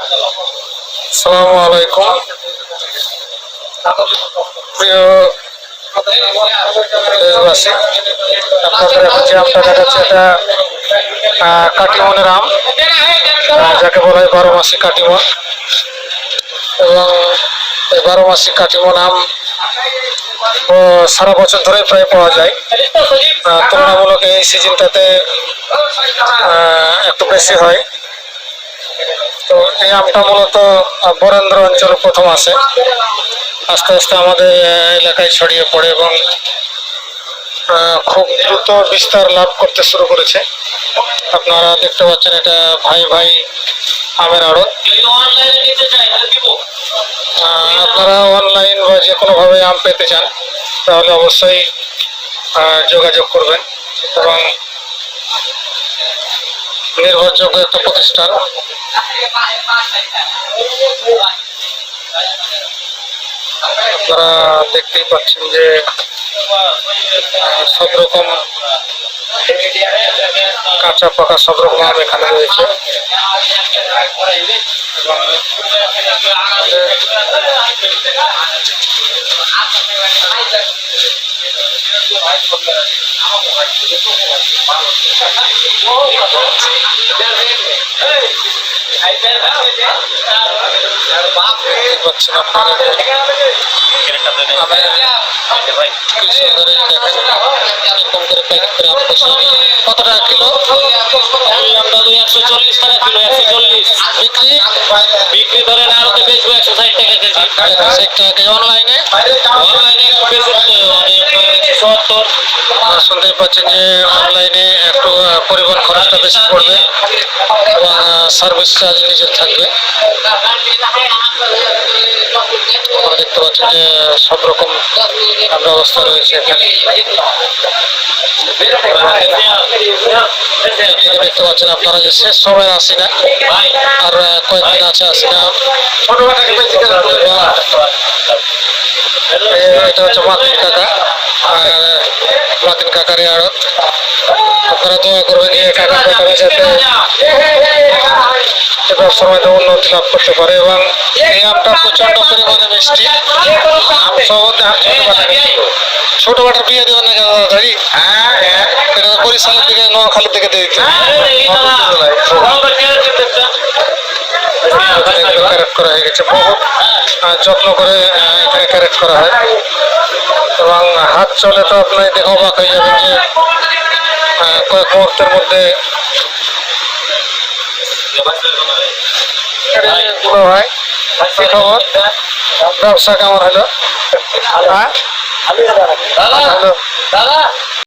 আসসালামু আলাইকুম। প্রিয় আপনাদের যে আমটা দেখাচ্ছে এটা কাটিমনের আম যাকে বলা হয় বারো মাসি কাটিমন। এবং এই বারো মাসি কাটিমন আম সারা বছর ধরে প্রায় পাওয়া যায়। তুলনামূলক এই সিজনটাতে একটু বেশি হয়। তো এই আমটা মূলত বরেন্দ্র অঞ্চলে প্রথম আসে আস্তে আস্তে আমাদের এলাকায় ছড়িয়ে পড়ে এবং খুব দ্রুত বিস্তার লাভ করতে শুরু করেছে। আপনারা দেখতে পাচ্ছেন এটা ভাই ভাই আমের আড়ত। আপনারা অনলাইন বা যে কোনোভাবে আম পেতে চান, তাহলে অবশ্যই যোগাযোগ করবেন এবং নির্ভরযোগ্য একটা প্রতিষ্ঠান। আপনারা দেখতেই পাচ্ছেন যে সব রকম কাঁচা পাকা সব রকম এখানে রয়েছে। এবং পাচ্ছেন আপনারা কি সুন্দর দেখেন এরকম করে প্যাকেট করে বসিয়ে কত টাকা কিলো বললাম দাদু একশো চল্লিশ টাকা বিক্রি ধরেন আরতে বেচবো একশো ষাট টাকা অনলাইনে অনলাইনে সত্তর শুনতেই পাচ্ছেন যে অনলাইনে একটু পরিবহন খরচটা বেশি পড়বে এবং সার্ভিস চার্জ নিজের থাকবে। দেখতে পাচ্ছেন যে সব রকম ব্যবস্থা রয়েছে এখানে। দেখতে পাচ্ছেন আপনারা যে শেষ সময় আসি না আর কয়েকদিন আছে আসি না। এটা হচ্ছে কাকা। আর কাকারই আড়ত আপনারা দোয়া করবেন যে কাকা কাকারা যাতে এবার সময় উন্নতি লাভ করতে পারে এবং এই আমটা প্রচণ্ড পরিমাণে মিষ্টি। আম সম্বন্ধে ছোট বাটার বিয়ে দেবেন না কেন দাদারি এটা তো বরিশালের দিকে নোয়াখালীর দিকে দিয়ে দিতে এখানে করা হয়ে গেছে বহুত যত্ন করে এখানে ক্যারেট করা হয়। এবং হাত চলে তো আপনি দেখে অবাক হয়ে যাবেন যে কয়েক মুহূর্তের মধ্যে গুলো হয় কি খবর? ব্যবসা কেমন হলো? হ্যাঁ? হ্যালো। দাদা